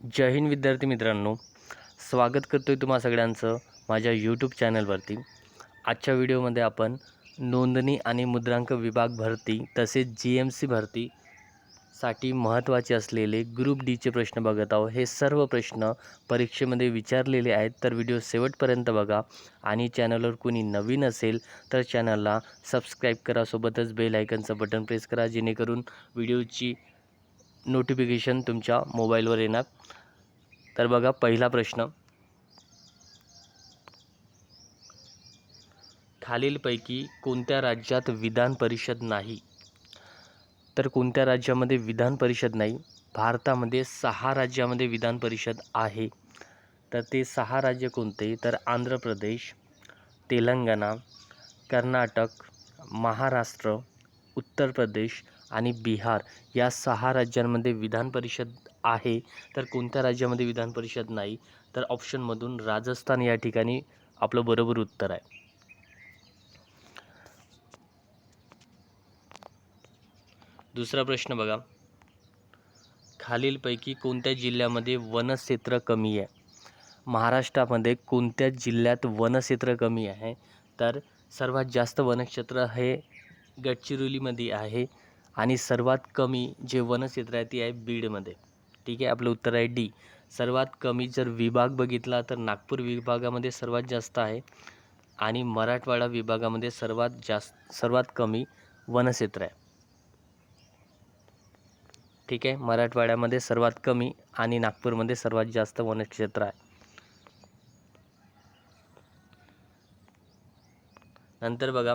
जय हिंद विद्यार्थी मित्रांनो. स्वागत करतो आहे तुम्हा सगळ्यांचं माझ्या यूट्यूब चॅनलवरती आजच्या व्हिडिओमध्ये आपण नोंदणी आणि मुद्रांक विभाग भरती तसेच जी एम सी भरतीसाठी महत्त्वाचे असलेले ग्रुप डीचे प्रश्न बघत आहोत. हे सर्व प्रश्न परीक्षेमध्ये विचारलेले आहेत तर व्हिडिओ शेवटपर्यंत बघा. आणि चॅनलवर कोणी नवीन असेल तर चॅनलला सबस्क्राईब करा. सोबतच बेल आयकनचं बटन प्रेस करा जेणेकरून व्हिडिओची नोटिफिकेशन तुमच्या मोबाईलवर येणार. तर बघा पहिला प्रश्न. खालीलपैकी कोणत्या राज्यात विधान परिषद नाही? तर कोणत्या राज्यामध्ये विधान परिषद नाही? भारतामध्ये सहा राज्यामध्ये विधान परिषद आहे. तर ते सहा राज्य कोणते? तर आंध्र प्रदेश तेलंगणा कर्नाटक महाराष्ट्र उत्तर प्रदेश आणि बिहार या सहा राज्यांमध्ये विधान परिषद आहे. तर कोणत्या राज्यामध्ये विधान परिषद नाही? तर ऑप्शनमधून राजस्थान या ठिकाणी आपलं बरोबर उत्तर आहे. दुसरा प्रश्न बघा. खालीलपैकी कोणत्या जिल्ह्यामध्ये वनक्षेत्र कमी आहे? महाराष्ट्रामध्ये कोणत्या जिल्ह्यात वनक्षेत्र कमी आहे? तर सर्वात जास्त वनक्षेत्र हे गडचिरोलीमध्ये आहे. आणि सर्वात कमी जे वनक्षेत्र आहे ती आहे बीडमध्ये. ठीक आहे? आपलं उत्तर आहे डी. सर्वात कमी जर विभाग बघितला तर नागपूर विभागामध्ये सर्वात जास्त आहे आणि मराठवाडा विभागामध्ये सर्वात जास्त सर्वात कमी वनक्षेत्र आहे. ठीक आहे? मराठवाड्यामध्ये सर्वात कमी आणि नागपूरमध्ये सर्वात जास्त वनक्षेत्र आहे. नंतर बघा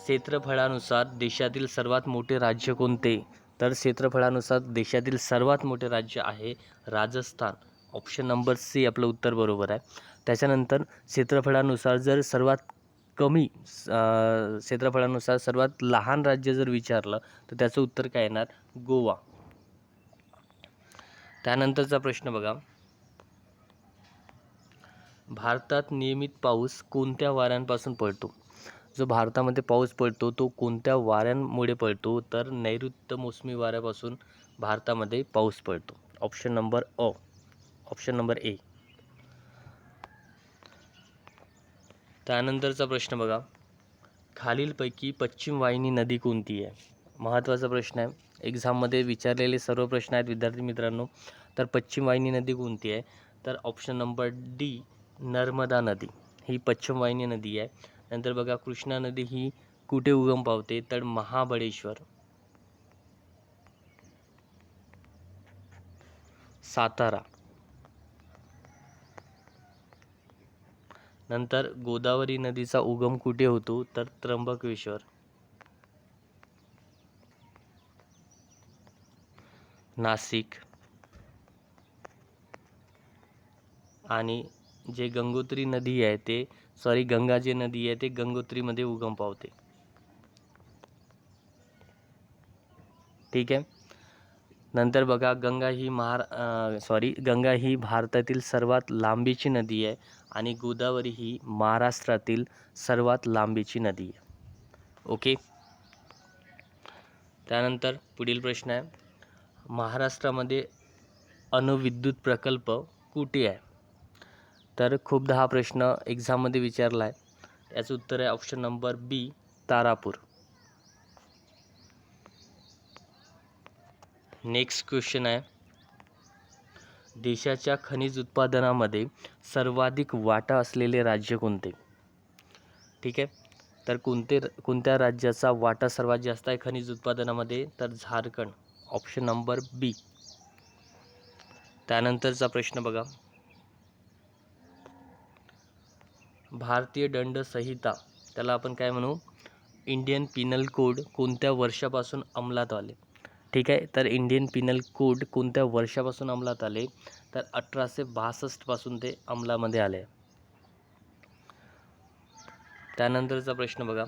क्षेत्रफळानुसार देशातील सर्वात मोठे राज्य कोणते? तर क्षेत्रफळानुसार देशातील सर्वात मोठे राज्य आहे राजस्थान. ऑप्शन नंबर सी आपलं उत्तर बरोबर आहे. त्याच्यानंतर क्षेत्रफळानुसार जर सर्वात कमी क्षेत्रफळानुसार सर्वात लहान राज्य जर विचारलं तर त्याचं उत्तर काय येणार? गोवा. त्यानंतरचा प्रश्न बघा. भारतात नियमित पाऊस कोणत्या वाऱ्यांपासून पडतो? जो भारतामध्ये पाऊस पडतो तो कोणत्या वाऱ्यांमुळे पडतो? तर नैऋत्य मोसमी वाऱ्यापासून भारतामध्ये पाऊस पडतो. ऑप्शन नंबर अ ऑप्शन नंबर ए त्यानंतरचा प्रश्न बघा. खालीलपैकी पश्चिम वाहिनी नदी कोणती आहे? महत्त्वाचा प्रश्न आहे. एक्झाममध्ये विचारलेले सर्व प्रश्न आहेत विद्यार्थी मित्रांनो. तर पश्चिम वाहिनी नदी कोणती आहे? तर ऑप्शन नंबर डी नर्मदा नदी. ही पश्चिम वाहिनी नदी आहे. नंतर बघा कृष्णा नदी ही कुठे उगम पावते तर महाबळेश्वर. सातारा. नंतर गोदावरी नदीचा उगम कुठे होतो तर त्र्यंबकेश्वर. नाशिक. आणि जे गंगोत्री नदी आहे ते सॉरी गंगा जे नदी आहे ते गंगोत्रीमध्ये उगम पावते. ठीक आहे? नंतर बघा गंगा ही महार सॉरी गंगा ही भारतातील सर्वात लांबीची नदी आहे आणि गोदावरी ही महाराष्ट्रातील सर्वात लांबीची नदी आहे. ओके? त्यानंतर पुढील प्रश्न आहे. महाराष्ट्रामध्ये अणुविद्युत प्रकल्प कुठे आहे? तर खूपदा हा प्रश्न एक्झाममध्ये विचारला आहे याचं उत्तर आहे option number B Tarapur. Next question आहे. देशाच्या खनिज उत्पादनामध्ये सर्वाधिक वाटा असलेले राज्य कोणते? ठीक आहे? तर कोणते कोणत्या राज्याचा वाटा सर्वात जास्त आहे खनिज उत्पादनामध्ये? तर झारखंड. ऑप्शन नंबर बी त्यानंतरचा प्रश्न बघा. भारतीय दंड संहिता त्याला आपण काय म्हणू? इंडियन पिनल कोड कोणत्या वर्षापासून अंमलात आले? ठीक आहे तर इंडियन पिनल कोड कोणत्या वर्षापासून अंमलात आले? तर अठराशे बासष्टपासून ते अंमलामध्ये आले. त्यानंतरचा प्रश्न बघा.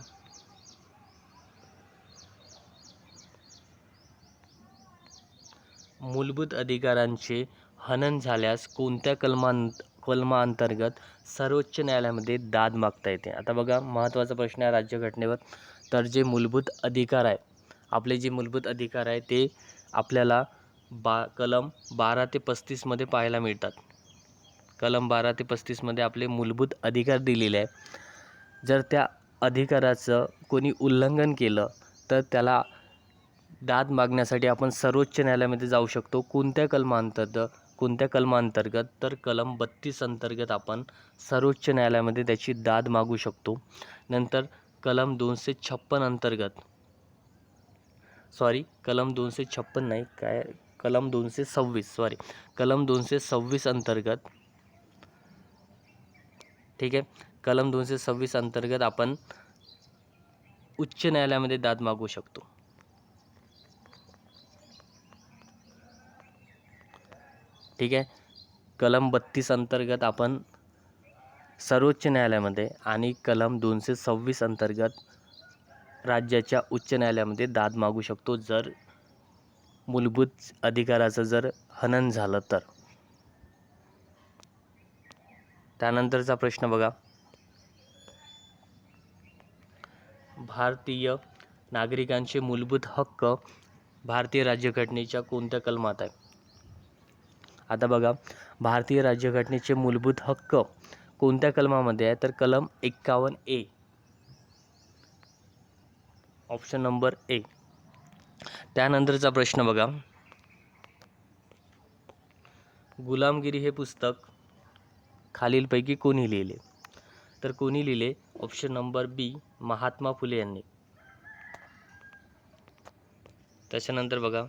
मूलभूत अधिकारांचे हनन झाल्यास कोणत्या कलमां कलमाअंतर्गत सर्वोच्च न्यायालयामध्ये दाद मागता येते. आता बघा महत्त्वाचा प्रश्न आहे राज्यघटनेवर. तर जे मूलभूत अधिकार आहे आपले जे मूलभूत अधिकार आहे ते आपल्याला बा कलम बारा ते पस्तीसमध्ये पाहायला मिळतात. कलम बारा ते पस्तीसमध्ये आपले मूलभूत अधिकार दिलेले आहे जर त्या अधिकाराचं कोणी उल्लंघन केलं तर त्याला दाद मागण्यासाठी आपण सर्वोच्च न्यायालयामध्ये जाऊ शकतो. कोणत्या कलमांतर्गत कोणत्या कलमांतर्गत तर कलम बत्तीस अंतर्गत आपण सर्वोच्च न्यायालयामध्ये त्याची दाद मागू शकतो. नंतर कलम दोनशे छप्पन अंतर्गत सॉरी कलम दोनशे छप्पन नाही काय कलम दोनशे सव्वीस सॉरी कलम दोनशे सव्वीस अंतर्गत ठीक आहे कलम दोनशे सव्वीस अंतर्गत आपण उच्च न्यायालयामध्ये दाद मागू शकतो. ठीक आहे? कलम बत्तीस अंतर्गत आपण सर्वोच्च न्यायालयामध्ये आणि कलम दोनशे सव्वीस अंतर्गत राज्याच्या उच्च न्यायालयामध्ये दाद मागू शकतो जर मूलभूत अधिकाराचं जर हनन झालं तर. त्यानंतरचा प्रश्न बघा. भारतीय नागरिकांचे मूलभूत हक्क भारतीय राज्यघटनेच्या कोणत्या कलमात आहे आता बघा भारतीय राज्यघटनेचे मूलभूत हक्क कोणत्या कलमामध्ये आहे? तर कलम एक्कावन्न ए. ऑप्शन नंबर ए त्यानंतरचा प्रश्न बघा. गुलामगिरी हे पुस्तक खालीलपैकी कोणी लिहिले? तर कोणी लिहिले? Option number B Mahatma Phule यांनी. त्याच्यानंतर बघा.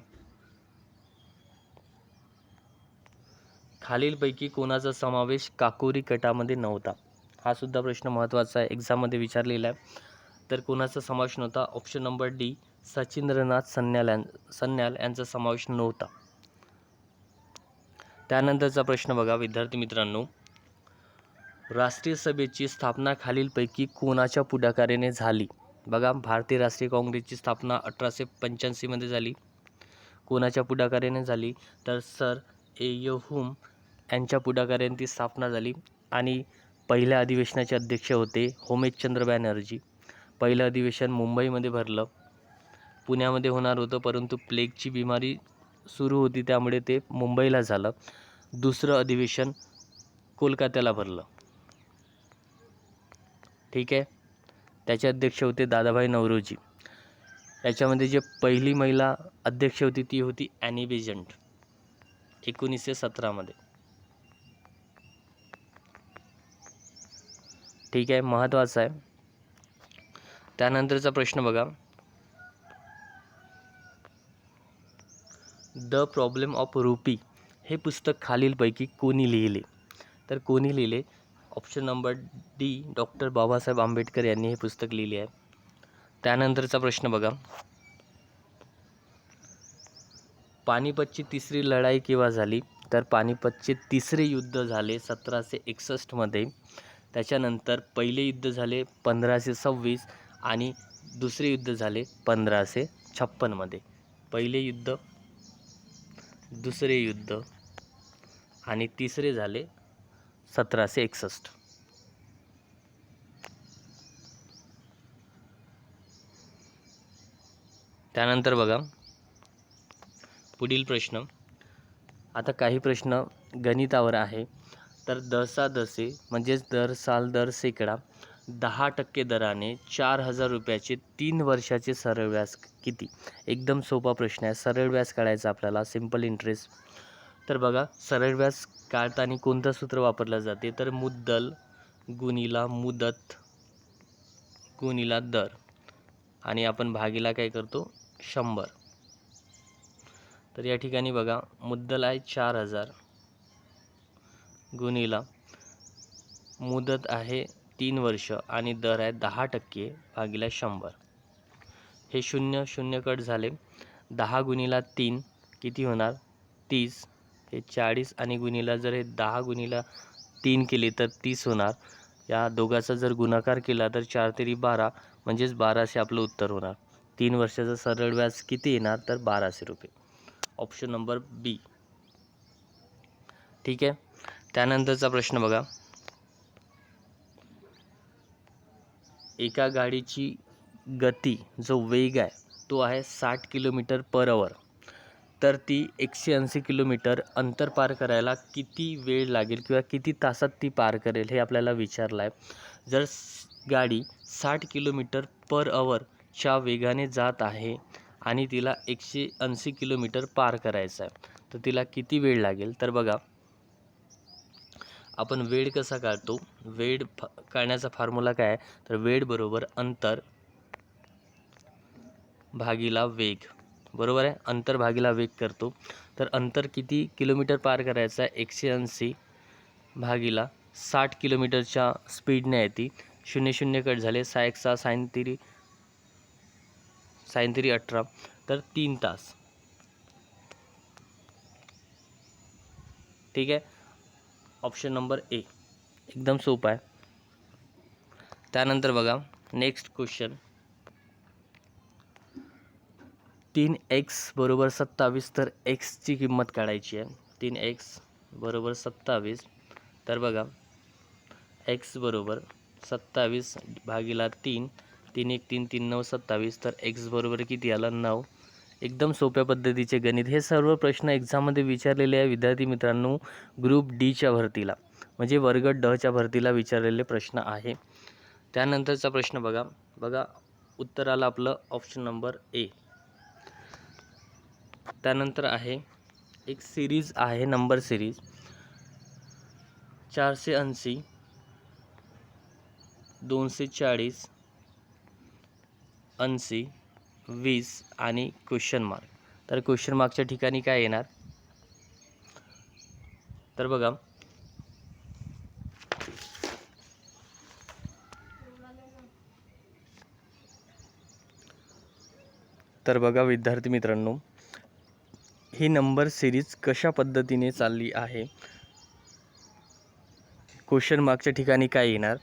खालीलपैकी कोणाचा समावेश काकोरी कटामध्ये नव्हता? हा सुद्धा प्रश्न महत्त्वाचा आहे. एक्झाममध्ये विचारलेला आहे. तर कोणाचा समावेश नव्हता? Option number D Sachindranath Sanyal यां सन्याल यांचा समावेश नव्हता. त्यानंतरचा प्रश्न बघा विद्यार्थी मित्रांनो. राष्ट्रीय सभेची स्थापना खालीलपैकी कोणाच्या पुढाकाराने झाली? बघा भारतीय राष्ट्रीय काँग्रेसची स्थापना अठराशे पंच्याऐंशीमध्ये झाली. कोणाच्या पुढाकाराने झाली? तर सर ए यांच्या पुढाकाराने ती स्थापना झाली आणि पहिल्या अधिवेशनाचे अध्यक्ष होते होमेशचंद्र बॅनर्जी. पहिलं अधिवेशन मुंबईमध्ये भरलं. पुण्यामध्ये होणार होतं परंतु प्लेगची बिमारी सुरू होती त्यामुळे ते मुंबईला झालं. दुसरं अधिवेशन कोलकात्याला भरलं. ठीक आहे? त्याचे अध्यक्ष होते दादाभाई नवरोजी. याच्यामध्ये जे पहिली महिला अध्यक्ष होती ती होती ॲनी बेजंट. एकोणीसशे सतरामध्ये. ठीक आहे महत्त्वाचं आहे. त्यानंतरचा प्रश्न बघा. द प्रॉब्लेम ऑफ रुपी हे पुस्तक खालीलपैकी कोणी लिहिले? तर कोणी लिहिले? Option number D doctor Babasaheb Ambedkar यांनी हे पुस्तक लिहिले आहे. त्यानंतरचा प्रश्न बघा. पानिपतची तिसरी लढाई केव्हा झाली? तर पानिपतचे तिसरे युद्ध झाले सतराशे एकसष्टमध्ये त्याच्यानंतर पहिले युद्ध झाले पंधराशे सव्वीस आणि दुसरे युद्ध झाले पंधराशे छप्पनमध्ये. पहिले युद्ध दुसरे युद्ध आणि तिसरे झाले सतराशे एकसष्ट. त्यानंतर बघा पुढील प्रश्न. आता काही प्रश्न गणितावर आहे. तर दसादसे म्हणजेच दर साल दर सेकडा दहा टक्के दराने चार हजार रुपयाचे तीन वर्षाचे सरळ व्याज किती? एकदम सोपा प्रश्न आहे. सरळ व्याज काढायचा आपल्याला. सिंपल इंटरेस्ट तर बघा सरळ व्याज काढताना कोणतं सूत्र वापरलं जाते? तर मुद्दल गुणिला मुदत गुणिला दर. आणि आपण भागीला काय करतो? शंभर. तर या ठिकाणी बघा मुद्दल आहे चार हजार. गुणिला मुदत आहे तीन वर्ष आणि दर आहे दहा टक्के भागीला शंभर. हे शून्य शून्य कट झाले. दहा गुणिला तीन किती होणार? तीस. हे चाळीस आणि गुणिला जर हे दहा गुणिला तीन केले तर तीस होणार. या दोघाचा जर गुणाकार केला तर चार तरी बारा म्हणजेच बाराशे आपलं उत्तर होणार. तीन वर्षाचं सरळ व्याज किती येणार? तर बाराशे रुपये. ऑप्शन नंबर बी ठीक आहे? त्यानंतरचा प्रश्न बघा. एका गाडीची गती जो वेग आहे तो आहे साठ किलोमीटर पर अवर तर ती एकशे ऐंशी किलोमीटर अंतर पार करायला किती वेळ लागेल किंवा किती तासात ती पार करेल हे आपल्याला विचारलं आहे जर गाडी साठ किलोमीटर पर अवरच्या वेगाने जात आहे आणि तिला एकशे ऐंशी किलोमीटर पार करायचं आहे तर तिला किती वेळ लागेल? तर बघा आपण वेळ कसा काढतो? वेळ फ काढण्याचा फॉर्म्युला काय आहे? तर वेळ बरोबर अंतर भागीला वेग. बरोबर आहे? अंतर भागीला वेग करतो. तर अंतर किती किलोमीटर पार करायचं आहे? एकशे ऐंशी भागीला साठ किलोमीटरच्या स्पीडने आहे ती. शून्य शून्य कट झाले. सा एक सहा साईन तिरी अठरा. तर तीन तास. ठीक आहे? Option number A. एकदम सोपं आहे. त्यानंतर बघा नेक्स्ट क्वेश्चन तीन एक्स बरोबर सत्तावीस तर एक्सची किंमत काढायची आहे. तीन एक्स बरोबर सत्तावीस. तर बघा एक्स बरोबर सत्तावीस भागीला तीन. तीन एक तीन तीन नऊ सत्तावीस. तर एक्स बरोबर किती आलं? नऊ. एकदम सोप्या पद्धतीचे गणित हे सर्व प्रश्न एक्झाममध्ये विचारलेले आहे विद्यार्थी मित्रांनो. ग्रुप डीच्या भरतीला. म्हणजे वर्ग डच्या भरतीला विचारलेले प्रश्न आहे. त्यानंतरचा प्रश्न बघा. बघा उत्तर आलं आपलं ऑप्शन नंबर ए त्यानंतर आहे एक सिरीज आहे नंबर सिरीज चारशे ऐंशी दोनशे चाळीस ऐंशी वीस आणि क्वेश्चन मार्क तर क्वेश्चन मार्कच्या ठिकाणी काय येणार? तर बघा. तर बघा विद्यार्थी मित्रांनो ही नंबर सिरीज कशा पद्धतीने चालली आहे? क्वेश्चन मार्कच्या ठिकाणी काय येणार?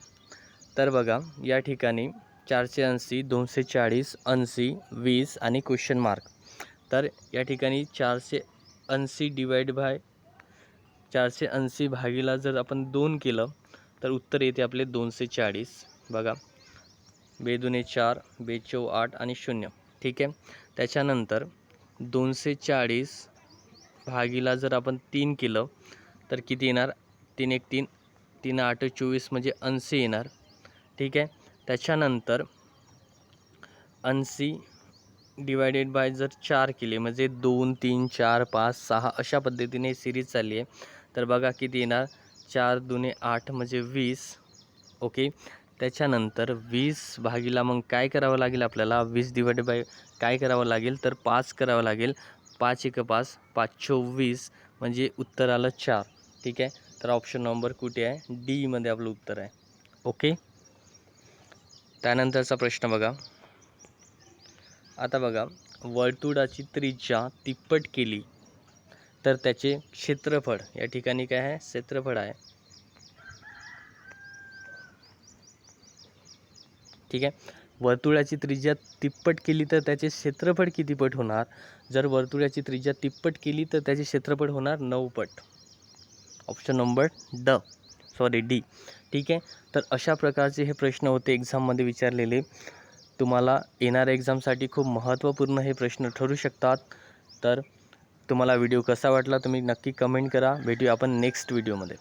तर बघा या ठिकाणी चारशे ऐंशी दोनशे चाळीस ऐंशी वीस आणि क्वेश्चन मार्क तर या ठिकाणी चारशे ऐंशी डिवाईड बाय चारशे ऐंशी भागीला जर आपण दोन केलं तर उत्तर येते आपले दोनशे चाळीस. बघा. बेदुने चार बेचौ आठ आणि शून्य. ठीक आहे? त्याच्यानंतर दोनशे चाळीस भागीला जर आपण तीन केलं तर किती येणार? तीन एक तीन. तीन आठ चोवीस म्हणजे ऐंशी येणार. ठीक आहे? त्याच्यानंतर ऐंशी डिवायडेड बाय जर चार केले म्हणजे दोन तीन चार पाच सहा अशा पद्धतीने सिरीज चालली आहे. तर बघा किती येणार? चार दुने आठ म्हणजे वीस. ओके त्याच्यानंतर वीस भागीला मग काय करावं लागेल आपल्याला? वीस डिवायडेड बाय काय करावं लागेल? तर पाच करावं लागेल. पाच एक पाच पाच चोवीस म्हणजे उत्तर आलं चार. ठीक आहे? तर ऑप्शन नंबर कुठे आहे? डीमध्ये आपलं उत्तर आहे. ओके त्यानंतरचा प्रश्न बघा. आता बघा वर्तुळाची त्रिज्या तिप्पट केली तर त्याचे क्षेत्रफळ या ठिकाणी काय आहे? क्षेत्रफळ आहे. ठीक आहे? वर्तुळाची त्रिज्या तिप्पट केली तर त्याचे क्षेत्रफळ कितीपट होणार? जर वर्तुळाची त्रिज्या तिप्पट केली तर त्याचे क्षेत्रफळ होणार नऊ पट. ऑप्शन नंबर ड सॉरी डी ठीक आहे? तर अशा प्रकारचे हे प्रश्न होते एक्झाममध्ये विचारलेले. तुम्हाला येणाऱ्या एक्झामसाठी खूप महत्त्वपूर्ण हे प्रश्न ठरू शकतात. तर तुम्हाला व्हिडिओ कसा वाटला तुम्ही नक्की कमेंट करा. भेटूया आपण नेक्स्ट व्हिडिओमध्ये